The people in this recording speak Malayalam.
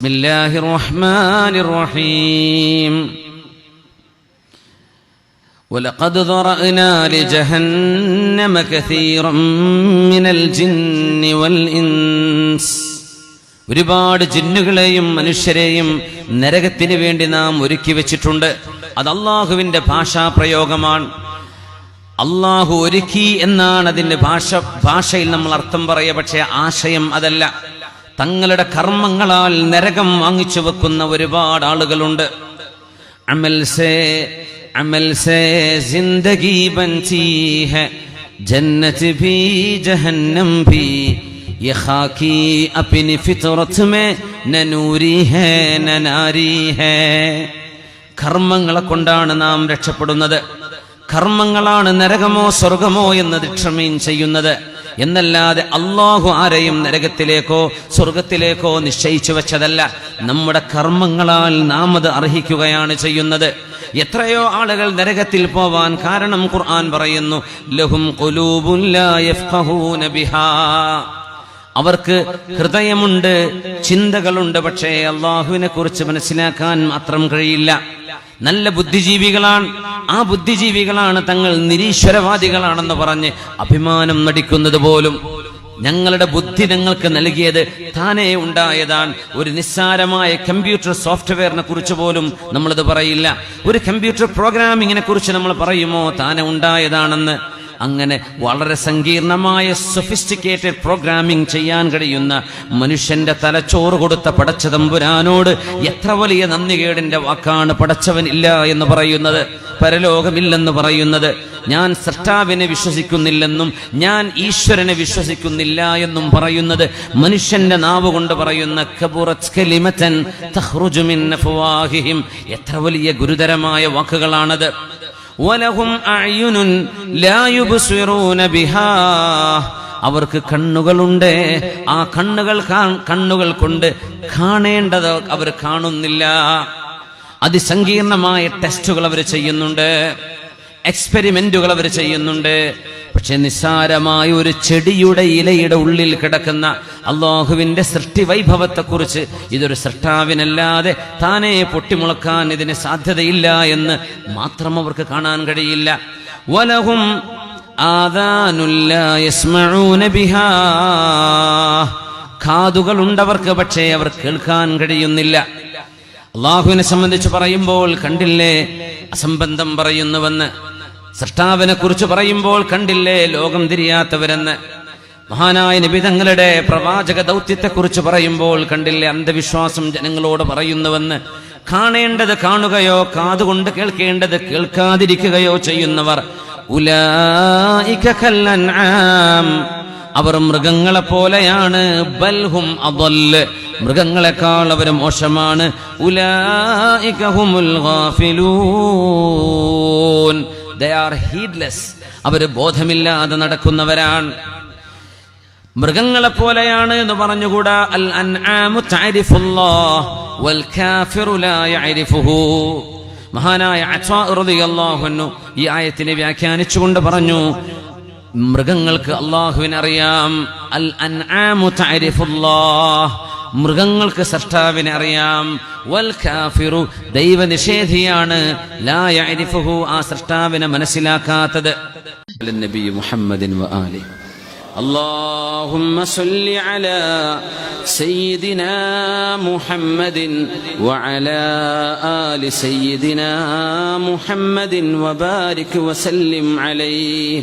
بسم الله الرحمن الرحيم ولقد ذرأنا لجهنم كثيرا من الجن والإنس ഒരുപാട് ജിന്നുകളെയും മനുഷ്യരെയും നരകത്തിന് വേണ്ടി നാം ഒരുക്കി വെച്ചിട്ടുണ്ട് അത് അള്ളാഹുവിന്റെ ഭാഷാ പ്രയോഗമാണ് അള്ളാഹു ഒരുക്കി എന്നാണ് അതിന്റെ ഭാഷ ഭാഷയിൽ നമ്മൾ അർത്ഥം പറയുക പക്ഷേ ആശയം അതല്ല തങ്ങളുടെ കർമ്മങ്ങളാൽ നരകം വാങ്ങിച്ചു വെക്കുന്ന ഒരുപാട് ആളുകളുണ്ട് അമൽ സേ അമൽ സേ ജിന്ദഗി ബൻചി ഹെ ജന്നത്ത് ഭി ജഹന്നം ഭി ये खाकी अपनी फितरत में न नूरी है न नारी है കർമ്മങ്ങളെ കൊണ്ടാണ് നാം രക്ഷപ്പെടുന്നത് കർമ്മങ്ങളാണ് നരകമോ സ്വർഗമോ എന്ന് ദിക്ഷമീൻ ചെയ്യുന്നത് എന്നല്ലാതെ അള്ളാഹു ആരെയും നരകത്തിലേക്കോ സ്വർഗത്തിലേക്കോ നിശ്ചയിച്ചു വെച്ചതല്ല. നമ്മുടെ കർമ്മങ്ങളാൽ നാം അത് അർഹിക്കുകയാണ് ചെയ്യുന്നത്. എത്രയോ ആളുകൾ നരകത്തിൽ പോവാൻ കാരണം ഖുർആൻ പറയുന്നു ലഹും ബിഹാ. അവർക്ക് ഹൃദയമുണ്ട് ചിന്തകളുണ്ട് പക്ഷേ അള്ളാഹുവിനെ കുറിച്ച് മനസ്സിലാക്കാൻ മാത്രം കഴിയില്ല. നല്ല ബുദ്ധിജീവികളാണ്. ആ ബുദ്ധിജീവികളാണ് തങ്ങൾ നിരീശ്വരവാദികളാണെന്ന് പറഞ്ഞ് അഭിമാനം നടിക്കുന്നത് പോലും. ഞങ്ങളുടെ ബുദ്ധി ഞങ്ങൾക്ക് നൽകിയത് താനേ ഉണ്ടായതാണ് ഒരു നിസ്സാരമായ കമ്പ്യൂട്ടർ സോഫ്റ്റ്വെയറിനെ കുറിച്ച് പോലും നമ്മളത് പറയില്ല. ഒരു കമ്പ്യൂട്ടർ പ്രോഗ്രാമിങ്ങിനെ കുറിച്ച് നമ്മൾ പറയുമോ താനെ ഉണ്ടായതാണെന്ന്. അങ്ങനെ വളരെ സങ്കീർണമായ സൊഫിസ്റ്റിക്കേറ്റഡ് പ്രോഗ്രാമിംഗ് ചെയ്യാൻ കഴിയുന്ന മനുഷ്യന്റെ തലച്ചോറ് കൊടുത്ത പടച്ചതമ്പുരാനോട് എത്ര വലിയ നന്ദികേടിന്റെ വാക്കാണ് പടച്ചവനില്ല എന്ന് പറയുന്നത്? പരലോകമില്ലെന്ന് പറയുന്നത്. ഞാൻ സൃഷ്ടാവിനെ വിശ്വസിക്കുന്നില്ലെന്നും ഞാൻ ഈശ്വരനെ വിശ്വസിക്കുന്നില്ല എന്നും പറയുന്നത് മനുഷ്യന്റെ നാവ് കൊണ്ട് പറയുന്ന എത്ര വലിയ ഗുരുതരമായ വാക്കുകളാണത്. വലഹും അഅ്യുനുൻ ലാ യുബ്സിറൂന ബിഹാ. അവർക്ക് കണ്ണുകളുണ്ട്. ആ കണ്ണുകൾ കണ്ണുകൾ കൊണ്ട് കാണേണ്ടത് അവർ കാണുന്നില്ല. അതിസങ്കീർണമായ ടെസ്റ്റുകൾ അവർ ചെയ്യുന്നുണ്ട്. എക്സ്പെരിമെന്റുകൾ അവർ ചെയ്യുന്നുണ്ട്. പക്ഷെ നിസ്സാരമായ ഒരു ചെടിയുടെ ഇലയുടെ ഉള്ളിൽ കിടക്കുന്ന അള്ളാഹുവിന്റെ സൃഷ്ടി വൈഭവത്തെക്കുറിച്ച് ഇതൊരു സൃഷ്ടാവിനല്ലാതെ താനെ പൊട്ടിമുളക്കാൻ ഇതിന് സാധ്യതയില്ല എന്ന് മാത്രം അവർക്ക് കാണാൻ കഴിയില്ല. വലഹും ബിഹാ. കാതുകളുണ്ടവർക്ക് പക്ഷേ അവർ കേൾക്കാൻ കഴിയുന്നില്ല. അള്ളാഹുവിനെ സംബന്ധിച്ച് പറയുമ്പോൾ കണ്ടില്ലേ അസംബന്ധം പറയുന്നുവെന്ന്? സൃഷ്ടാവിനെ കുറിച്ച് പറയുമ്പോൾ കണ്ടില്ലേ ലോകം തിരിയാത്തവരെന്ന്? മഹാനായ നിബിതങ്ങളുടെ പ്രവാചക ദൗത്യത്തെക്കുറിച്ച് പറയുമ്പോൾ കണ്ടില്ലേ അന്ധവിശ്വാസം ജനങ്ങളോട് പറയുന്നുവെന്ന്? കാണേണ്ടത് കാണുകയോ കാതുകൊണ്ട് കേൾക്കേണ്ടത് കേൾക്കാതിരിക്കുകയോ ചെയ്യുന്നവർ. അവർ മൃഗങ്ങളെ പോലെയാണ് ബൽഹും അബൽ മൃഗങ്ങളെക്കാൾ അവർ മോശമാണ്. ഉലായിക്കഹുമുൽ ഗാഫിലൂൻ. ഹീഡ്ലെസ് അവർ ബോധമില്ലാതെ നടക്കുന്നവരാണ്. മൃഗങ്ങളെ പോലെയാണ് എന്ന് പറഞ്ഞുകൂടാ? അൽ മഹാനായ ഈ ആയത്തിനെ വ്യാഖ്യാനിച്ചുകൊണ്ട് പറഞ്ഞു മൃഗങ്ങൾക്ക് അള്ളാഹുവിനറിയാം അൽ അൻആമു തഅരിഫുല്ലാഹ് മൃഗങ്ങൾക്ക് സൃഷ്ടാവിനെ അറിയാം വൽ കാഫിറു ദൈവനിഷേധിയാണ് ലാ യഅരിഫുഹു ആ സൃഷ്ടാവിനെ മനസ്സിലാക്കാത്തത് നബി മുഹമ്മദിൻ വ ആലിഹി اللهم صل على سيدنا محمد وعلى آل سيدنا محمد وبارك وسلم عليه